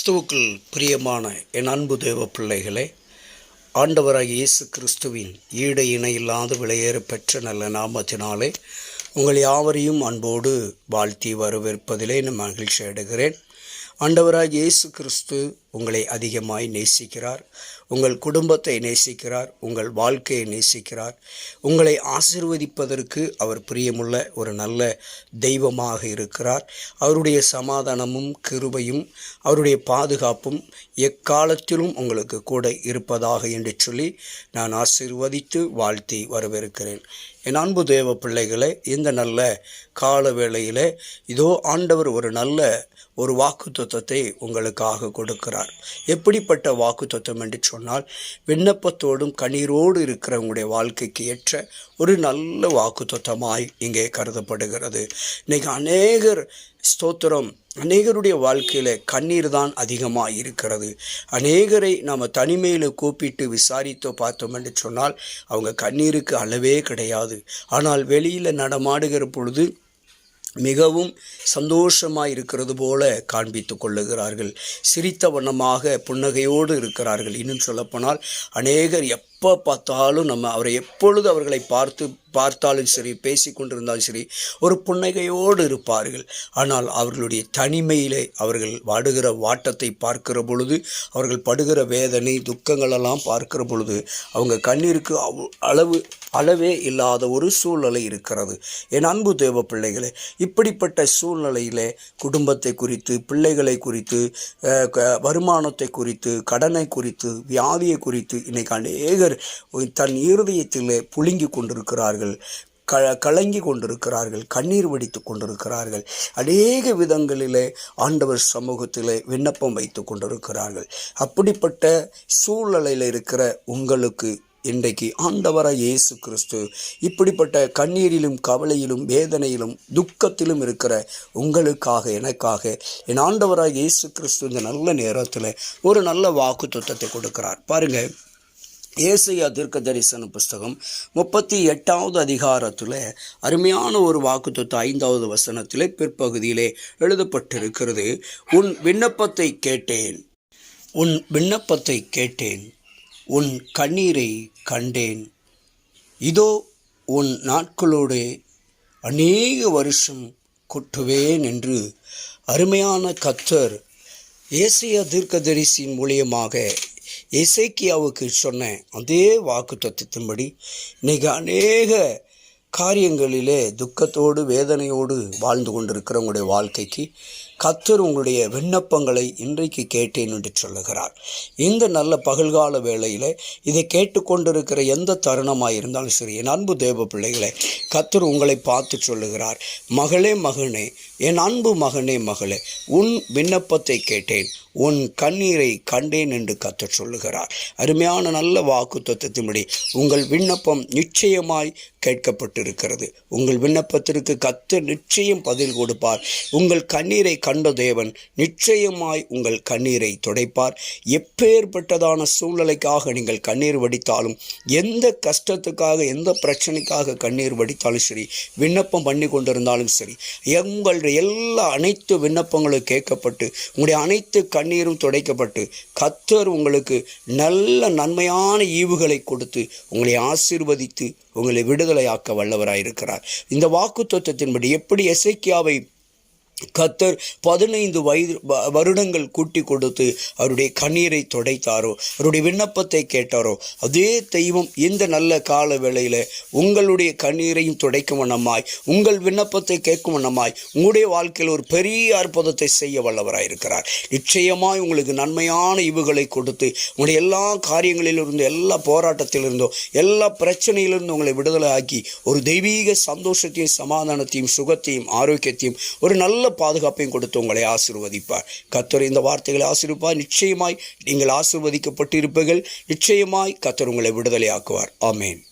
கிறிஸ்துவுக்குள் பிரியமான என் அன்பு தேவ பிள்ளைகளே ஆண்டவராக இயேசு கிறிஸ்துவின் ஈடு இணையில்லாத விலையேற பெற்ற நல்ல நாமத்தினாலே உங்கள் யாவரையும் அன்போடு வாழ்த்தி வரவேற்பதிலே நான் மகிழ்ச்சி அடைகிறேன். ஆண்டவராக இயேசு கிறிஸ்து உங்களை அதிகமாய் நேசிக்கிறார். உங்கள் குடும்பத்தை நேசிக்கிறார். உங்கள் வாழ்க்கையை நேசிக்கிறார். உங்களை ஆசிர்வதிப்பதற்கு அவர் பிரியமுள்ள ஒரு நல்ல தெய்வமாக இருக்கிறார். அவருடைய சமாதானமும் கிருபையும் அவருடைய பாதுகாப்பும் எக்காலத்திலும் உங்களுக்கு கூட இருப்பதாக என்று சொல்லி நான் ஆசிர்வதித்து வாழ்த்தி வரவேற்கிறேன். என் அன்பு தேவ பிள்ளைகளை இந்த நல்ல கால வேளையில் இதோ ஆண்டவர் ஒரு நல்ல ஒரு வாக்கு தத்துவத்தை உங்களுக்காக கொடுக்கிறார். எப்படிப்பட்ட வாக்கு தத்துவம் என்று சொன்னால் விண்ணப்பத்தோடும் கண்ணீரோடு இருக்கிற உங்களுடைய வாழ்க்கைக்கு ஏற்ற ஒரு நல்ல வாக்கு தத்துவமாய் இங்கே கருதப்படுகிறது. இன்றைக்கி அநேகர் ஸ்தோத்திரம் அநேகருடைய வாழ்க்கையில் கண்ணீர் தான் அதிகமாக இருக்கிறது. அநேகரை நாம் தனிமையில் கூப்பிட்டு விசாரித்தோ பார்த்தோம் என்று சொன்னால் அவங்க கண்ணீருக்கு அளவே கிடையாது. ஆனால் வெளியில் நடமாடுகிற பொழுது மிகவும் சந்தோஷமாக இருக்கிறது போல காண்பித்து கொள்ளுகிறார்கள். சிரித்த வண்ணமாக புன்னகையோடு இருக்கிறார்கள். இன்னும் சொல்லப்போனால் அநேகர் எப் எப்போ பார்த்தாலும் நம்ம அவரை எப்பொழுது அவர்களை பார்த்து பார்த்தாலும் சரி பேசி கொண்டிருந்தாலும் சரி ஒரு புன்னகையோடு இருப்பார்கள். ஆனால் அவர்களுடைய தனிமையிலே அவர்கள் வாடுகிற வாட்டத்தை பார்க்கிற பொழுது அவர்கள் படுகிற வேதனை துக்கங்களெல்லாம் பார்க்கிற பொழுது அவங்க கண்ணீருக்கு அளவு அளவே இல்லாத ஒரு சூழ்நிலை இருக்கிறது. என் அன்பு தேவ பிள்ளைகளே இப்படிப்பட்ட சூழ்நிலையிலே குடும்பத்தை குறித்து பிள்ளைகளை குறித்து வருமானத்தை குறித்து கடனை குறித்து வியாதியை குறித்து இன்னைக்கு அநேகர் தன் இருதயத்திலே புழுங்கி கொண்டிருக்கிறார்கள் க கலங்கி கொண்டிருக்கிறார்கள் கண்ணீர் வடித்து கொண்டிருக்கிறார்கள். அநேக விதங்களிலே ஆண்டவர் சமூகத்திலே விண்ணப்பம் வைத்து கொண்டிருக்கிறார்கள். அப்படிப்பட்ட சூழ்நிலையில் இருக்கிற உங்களுக்கு இன்றைக்கு ஆண்டவராக இயேசு கிறிஸ்து இப்படிப்பட்ட கண்ணீரிலும் கவலையிலும் வேதனையிலும் துக்கத்திலும் இருக்கிற உங்களுக்காக எனக்காக என் ஆண்டவராக இயேசு கிறிஸ்து இந்த நல்ல நேரத்தில் ஒரு நல்ல வாக்கு கொடுக்கிறார். பாருங்கள் ஏசையா தீர்க்க தரிசன புஸ்தகம் முப்பத்தி எட்டாவது அதிகாரத்தில் அருமையான ஒரு வாக்குத்தத்து ஐந்தாவது வசனத்திலே பிற்பகுதியிலே எழுதப்பட்டிருக்கிறது. உன் விண்ணப்பத்தை கேட்டேன். உன் விண்ணப்பத்தை கேட்டேன். உன் கண்ணீரை கண்டேன். இதோ உன் நாட்களோடு அநேக வருஷம் கொட்டுவேன் என்று அருமையான கத்தர் ஏசிய தீர்க்கதரிசியின் மூலியமாக இசைக்கியாவுக்கு சொன்ன அதே வாக்கு தத்துவத்தின்படி இன்னைக்கு அநேக காரியங்களிலே துக்கத்தோடு வேதனையோடு வாழ்ந்து கொண்டிருக்கிறவங்களுடைய வாழ்க்கைக்கு கத்தர் உங்களுடைய விண்ணப்பங்களை இன்றைக்கு கேட்டேன் என்று சொல்லுகிறார். இந்த நல்ல பகல்கால வேளையில் இதை கேட்டுக்கொண்டிருக்கிற எந்த தருணமாக இருந்தாலும் சரி என் அன்பு தேவ பிள்ளைகளை கத்தர் உங்களை பார்த்து சொல்லுகிறார் மகளே மகனே என் அன்பு மகனே மகளே உன் விண்ணப்பத்தை கேட்டேன் உன் கண்ணீரை கண்டேன் என்று கத்த சொல்லுகிறார். அருமையான நல்ல வாக்கு தத்துவத்தின்படி உங்கள் விண்ணப்பம் நிச்சயமாய் கேட்கப்பட்டிருக்கிறது. உங்கள் விண்ணப்பத்திற்கு கத்து நிச்சயம் பதில் கொடுப்பார். உங்கள் கண்ணீரை கண்ட தேவன் நிச்சயமாய் உங்கள் கண்ணீரை துடைப்பார். எப்பேற்பட்டதான சூழ்நிலைக்காக நீங்கள் கண்ணீர் வடித்தாலும் எந்த கஷ்டத்துக்காக எந்த பிரச்சனைக்காக கண்ணீர் வடித்தாலும் சரி விண்ணப்பம் பண்ணி கொண்டிருந்தாலும் சரி உங்களுடைய எல்லா அனைத்து விண்ணப்பங்களும் கேட்கப்பட்டு உங்களுடைய அனைத்து கண்ணீரும் துடைக்கப்பட்டு கத்தர் உங்களுக்கு நல்ல நன்மையான ஈவுகளை கொடுத்து உங்களை ஆசீர்வதித்து உங்களை விடுதலையாக்க வல்லவராயிருக்கிறார். இந்த வாக்கு தத்துவத்தின்படி எப்படி எசைக்கியாவை கத்தர் பதினைந்து வயது வருடங்கள் கூட்டி கொடுத்து அவருடைய கண்ணீரை துடைத்தாரோ அவருடைய விண்ணப்பத்தை கேட்டாரோ அதே தெய்வம் இந்த நல்ல கால வேளையில் உங்களுடைய கண்ணீரையும் துடைக்கும் வண்ணமாய் உங்கள் விண்ணப்பத்தை கேட்கும் வண்ணமாய் உங்களுடைய வாழ்க்கையில் ஒரு பெரிய அற்புதத்தை செய்ய வல்லவராயிருக்கிறார் நிச்சயமாய் உங்களுக்கு நன்மையான இவுகளை கொடுத்து உங்களுடைய எல்லா காரியங்களிலிருந்தும் எல்லா போராட்டத்திலிருந்தோ எல்லா பிரச்சனையிலிருந்து உங்களை விடுதலை ஆக்கி ஒரு தெய்வீக சந்தோஷத்தையும் சமாதானத்தையும் சுகத்தையும் ஆரோக்கியத்தையும் ஒரு நல்ல பாதுகாப்பையும் கொடுத்து உங்களை ஆசிர்வதிப்பார். கத்தர் இந்த வார்த்தைகளை ஆசிர்வார் நிச்சயமாய் நீங்கள் ஆசிர்வதிக்கப்பட்டிருப்பீர்கள். நிச்சயமாய் கத்தர் உங்களை விடுதலையாக்குவார். ஆமேன்.